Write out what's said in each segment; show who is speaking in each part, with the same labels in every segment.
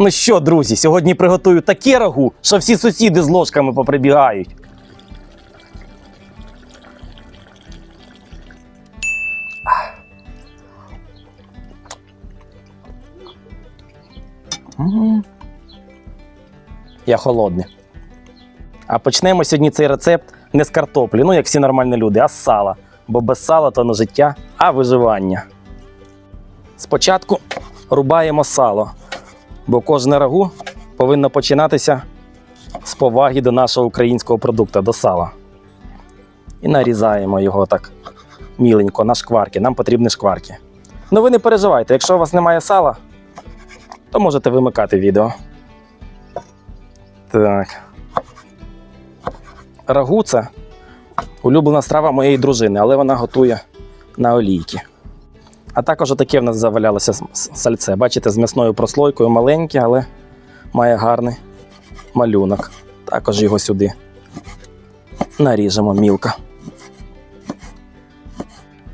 Speaker 1: Ну що, друзі, сьогодні приготую таке рагу, що всі сусіди з ложками поприбігають. Я холодний. А почнемо сьогодні цей рецепт не з картоплі, ну як всі нормальні люди, а з сала. Бо без сала то не життя, а виживання. Спочатку рубаємо сало, бо кожне рагу повинно починатися з поваги до нашого українського продукту, до сала. І нарізаємо його так міленько на шкварки. Нам потрібні шкварки. Ну ви не переживайте, якщо у вас немає сала, то можете вимикати відео. Так. Рагу це улюблена страва моєї дружини, але вона готує на олійки. А також отаке в нас завалялося сальце. Бачите, з м'ясною прослойкою маленьке, але має гарний малюнок. Також його сюди наріжемо мілко.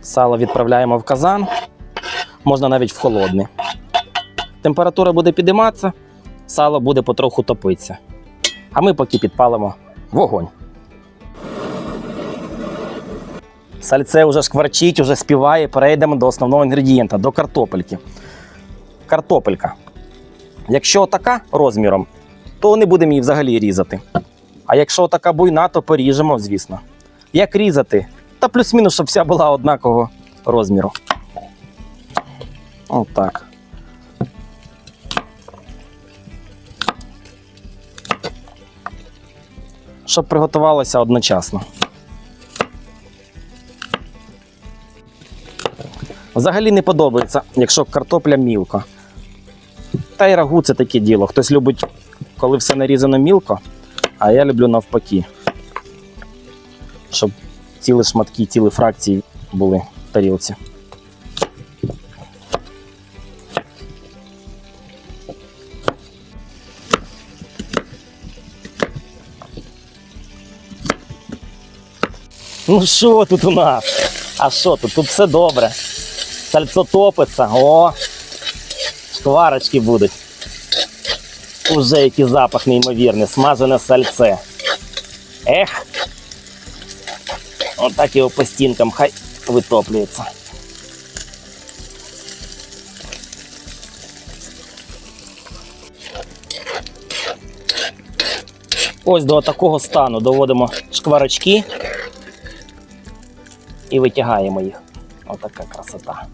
Speaker 1: Сало відправляємо в казан, можна навіть в холодний. Температура буде підійматися, сало буде потроху топитися. А ми поки підпалимо вогонь. Сальце вже шкварчить, вже співає. Перейдемо до основного інгредієнта, до картопельки. Картопелька. Якщо така розміром, то не будемо її взагалі різати. А якщо така буйна, то поріжемо, звісно. Як різати? Та плюс-мінус, щоб вся була однакового розміру. Отак. Щоб приготувалося одночасно. Взагалі не подобається, якщо картопля мілко. Та й рагу це таке діло. Хтось любить, коли все нарізано мілко, а я люблю навпаки. Щоб цілі шматки, цілі фракції були в тарілці. Ну що тут у нас? А що тут? Тут все добре. Сальцо топиться. О! Шкварочки будуть. Уже який запах неймовірний, смажене сальце. Ех. Отак його по стінкам хай витоплюється. Ось до такого стану доводимо шкварочки і витягаємо їх. Отака красота.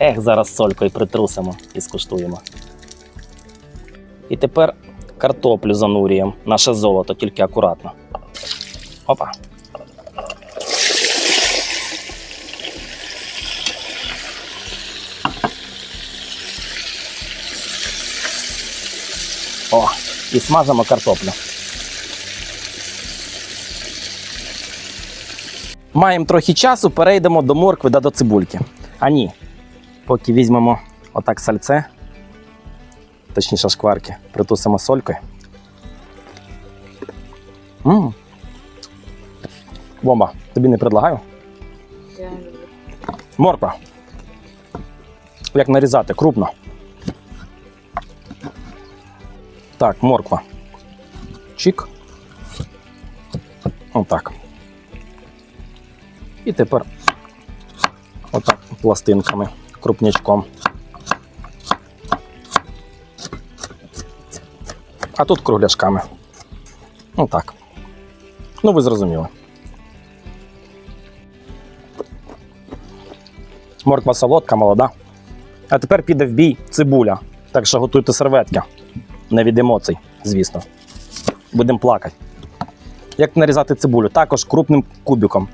Speaker 1: Ех, зараз солькою притрусимо і скуштуємо. І тепер картоплю занурюємо. Наше золото, тільки акуратно. Опа. О, і смажимо картоплю. Маємо трохи часу, перейдемо до моркви та до цибульки. А ні, поки візьмемо отак сальце, точніше шкварки, притусимо солькою. м Бомба, тобі не предлагаю. Морква. Як нарізати? Крупно. Так, морква. Чик. Отак. І тепер отак пластинками, крупнячком. А тут кругляшками. Отак. Ну, ви зрозуміли. Морква солодка, молода. А тепер піде в бій цибуля. Так що готуйте серветки. Не від емоцій, звісно. Будемо плакати. Як нарізати цибулю? Також крупним кубиком.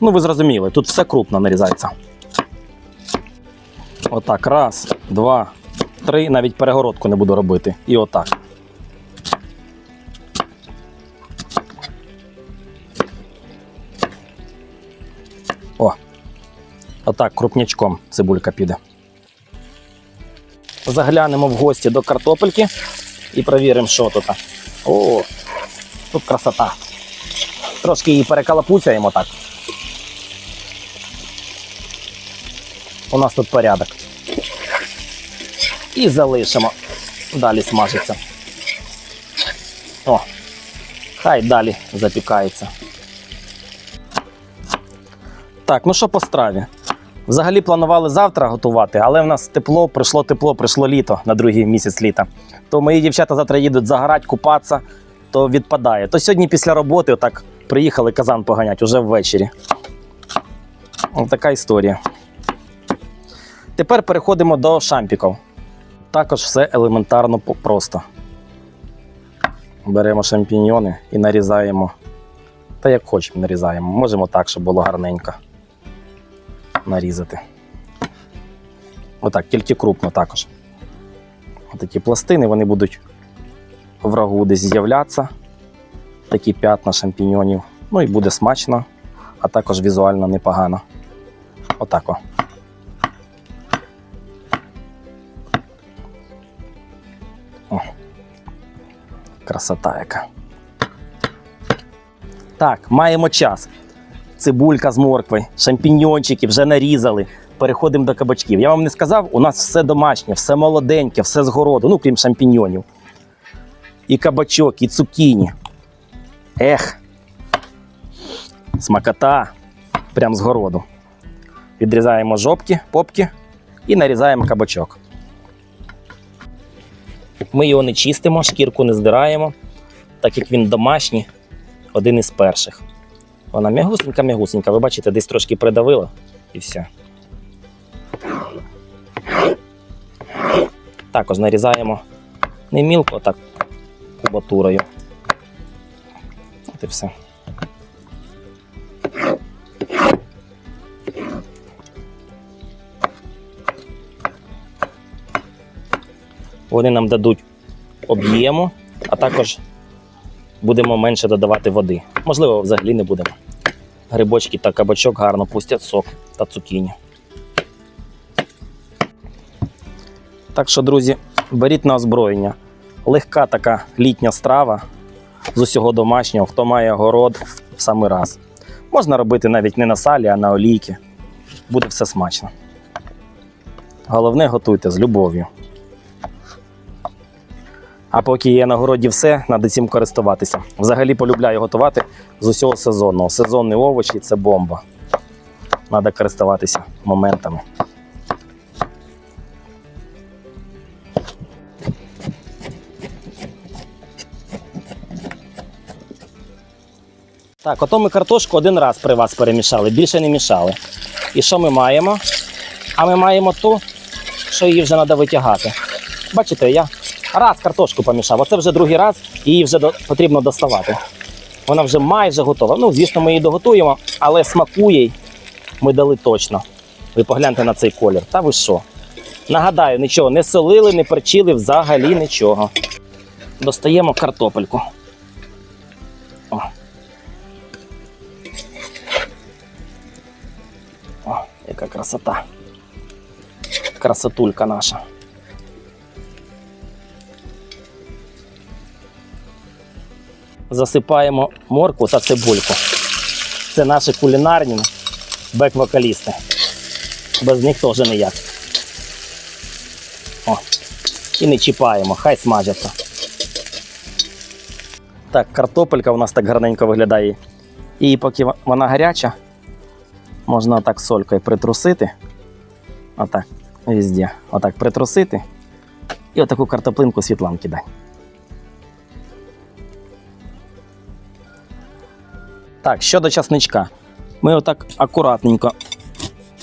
Speaker 1: Ну, ви зрозуміли, тут все крупно нарізається. Отак. Раз, два, три. Навіть перегородку не буду робити. І отак. О, Отак, крупнячком цибулька піде. Заглянемо в гості до картопельки і провіримо, що тут. О, тут красота. Трошки її перекалапуцяємо так. У нас тут порядок. І залишимо далі смажиться. О, хай далі запікається. Так, ну що по страві? Взагалі планували завтра готувати, але в нас тепло, прийшло тепло, прийшло літо на другий місяць літа. То мої дівчата завтра їдуть загорати, купатися, то відпадає. То сьогодні після роботи отак приїхали казан поганять уже ввечері. Ось така історія. Тепер переходимо до шампіків. Також все елементарно просто. Беремо шампіньйони і нарізаємо. Та як хочемо, нарізаємо. Можемо так, щоб було гарненько нарізати. Отак, тільки крупно також. Отакі пластини вони будуть в рагу десь з'являтися. Такі п'ятна шампіньйонів. Ну і буде смачно, а також візуально непогано. Отак Красота яка. Так, маємо час. Цибулька з моркви, шампіньйончики вже нарізали. Переходимо до кабачків. Я вам не сказав, у нас все домашнє, все молоденьке, все з городу, ну крім шампіньйонів. І кабачок, і цукіні. Ех. Смакота. Прям з городу. Відрізаємо жопки, попки і нарізаємо кабачок. Ми його не чистимо, шкірку не здираємо, так як він домашній, один із перших. Вона м'ягусенька, м'ягусенька. Ви бачите, десь трошки придавила і все. Також нарізаємо не мілко, а так кубатурою. От і все. Вони нам дадуть об'єму, а також будемо менше додавати води. Можливо, взагалі не будемо. Грибочки та кабачок гарно пустять сок та цукіні. Так що, друзі, беріть на озброєння. Легка така літня страва з усього домашнього, хто має город в самий раз. Можна робити навіть не на салі, а на олійки. Буде все смачно. Головне готуйте з любов'ю. А поки є на городі все, треба цим користуватися. Взагалі полюбляю готувати з усього сезонного. Сезонні овочі це бомба. Треба користуватися моментами. Так, ото ми картошку один раз при вас перемішали, більше не мішали. І що ми маємо? А ми маємо ту, що її вже треба витягати. Бачите, я раз картошку помішав, оце вже другий раз, її вже до- потрібно доставати. Вона вже майже готова. Ну, звісно, ми її доготуємо, але смакує й ми дали точно. Ви погляньте на цей колір. Та ви що? Нагадаю, нічого не солили, не перчили, взагалі нічого. Достаємо картопельку. О. О, яка красота. Красотулька наша. Засипаємо моркву та цибульку. Це наші кулінарні бек-вокалісти. Без них теж ніяк. О, і не чіпаємо, хай смажаться. Так, картопелька у нас так гарненько виглядає. І поки вона гаряча, можна так солькою притрусити. Отак, везде. Отак притрусити. І отаку картоплинку світлам кидай. Так, щодо часничка. Ми отак акуратненько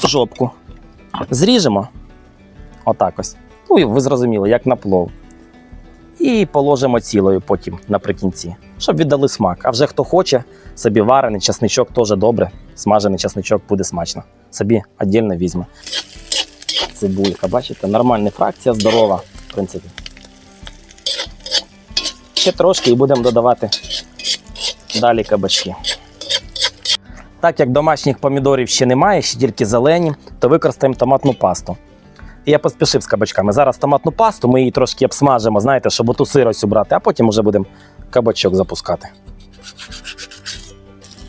Speaker 1: жопку зріжемо. Отак ось. Ну, і ви зрозуміли, як на плов. І положимо цілою потім наприкінці, щоб віддали смак. А вже хто хоче, собі варений часничок теж добре. Смажений часничок буде смачно. Собі віддільно візьме. Цибулька, бачите, нормальна фракція, здорова, в принципі. Ще трошки і будемо додавати далі кабачки. Так як домашніх помідорів ще немає, ще тільки зелені, то використаємо томатну пасту. І я поспішив з кабачками. Зараз томатну пасту ми її трошки обсмажимо, знаєте, щоб оту сирость убрати, а потім вже будемо кабачок запускати.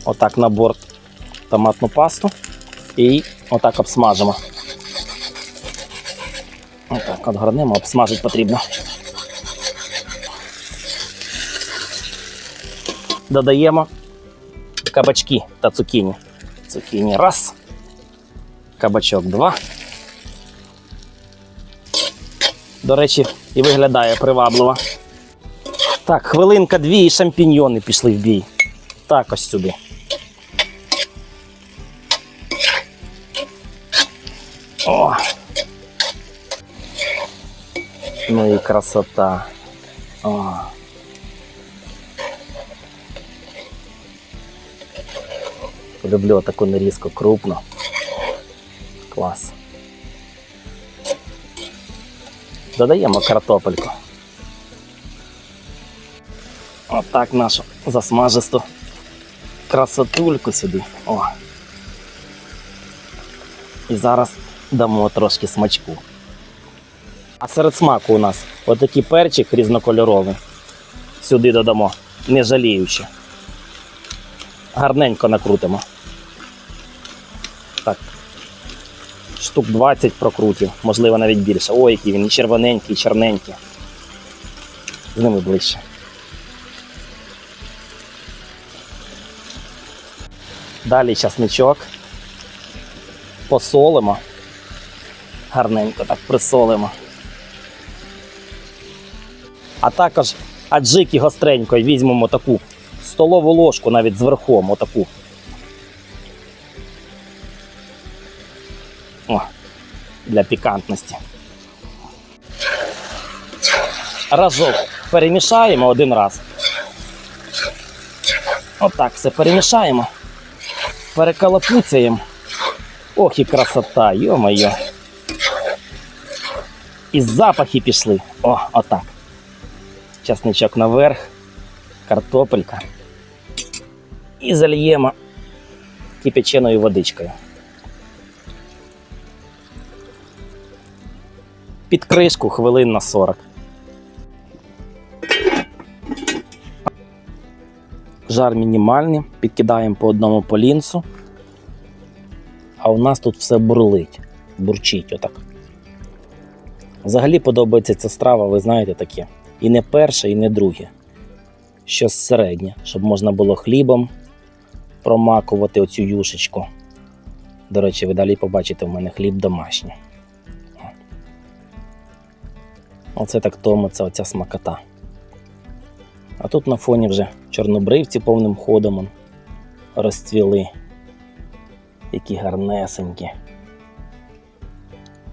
Speaker 1: Отак на борт томатну пасту і отак обсмажимо. Отак, от отгорнемо, обсмажити потрібно. Додаємо кабачки та цукіні. Цукіні раз. Кабачок два. До речі, і виглядає привабливо. Так, хвилинка дві і шампіньйони пішли в бій. Так, ось сюди. О! Ну і красота. О. Люблю таку нарізку крупну. Клас. Додаємо картопельку. Отак нашу засмажисту красотульку сюди. О. І зараз дамо трошки смачку. А серед смаку у нас отакий перчик різнокольоровий. Сюди додамо, не жаліючи. Гарненько накрутимо. Штук 20 прокрутів, можливо навіть більше. Ой, який він і червоненький, і чорненький. З ними ближче. Далі часничок. Посолимо. Гарненько так присолимо. А також аджики гостренько візьмемо таку столову ложку навіть з верхом, отаку. Для пікантності. Разок перемішаємо один раз. Отак все перемішаємо. Перекалапуцяємо. Ох і красота, йо-моє. І запахи пішли. О, отак. Часничок наверх, картопелька. І зальємо кипяченою водичкою. Під кришку хвилин на 40. Жар мінімальний, підкидаємо по одному полінцу. А у нас тут все бурлить, бурчить отак. Взагалі подобається ця страва, ви знаєте, таке. І не перше, і не друге. Щось середнє, щоб можна було хлібом промакувати оцю юшечку. До речі, ви далі побачите в мене хліб домашній. Оце так томиться оця смакота. А тут на фоні вже чорнобривці повним ходом розцвіли. Які гарнесенькі.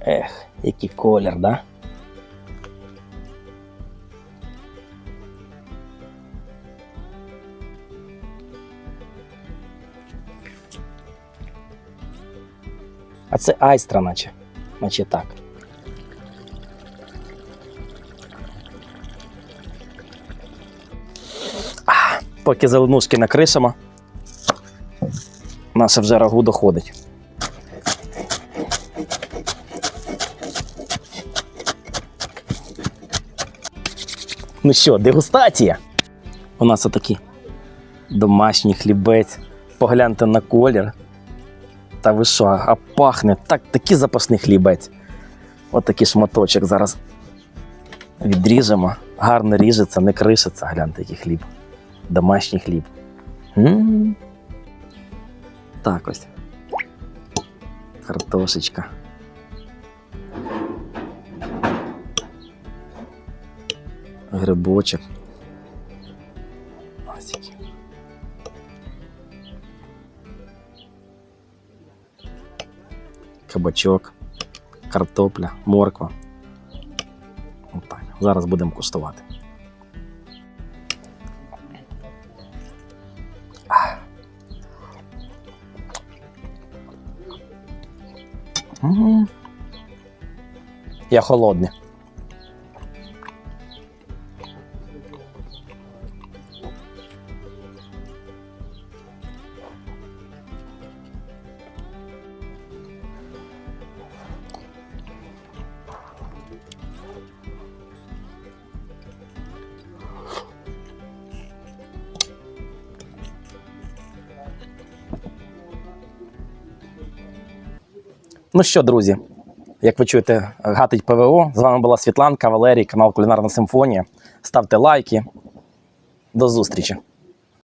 Speaker 1: Ех, який колір, да? А це айстра, наче. Наче так. Поки зеленушки накришимо, наше вже рагу доходить. Ну що, дегустація? У нас отакий домашній хлібець. Погляньте на колір. Та ви що, а пахне так, такий запашний хлібець. Отакий шматочок зараз відріжемо. Гарно ріжеться, не кришиться. Гляньте, який хліб. Домашній хліб. м Так ось. Картошечка. Грибочок. Кабачок, картопля, морква. Отак. Зараз будемо куштувати. Я холодний. Ну що, друзі, як ви чуєте, гатить ПВО. З вами була Світланка, Валерій, канал Кулінарна Симфонія. Ставте лайки. До зустрічі!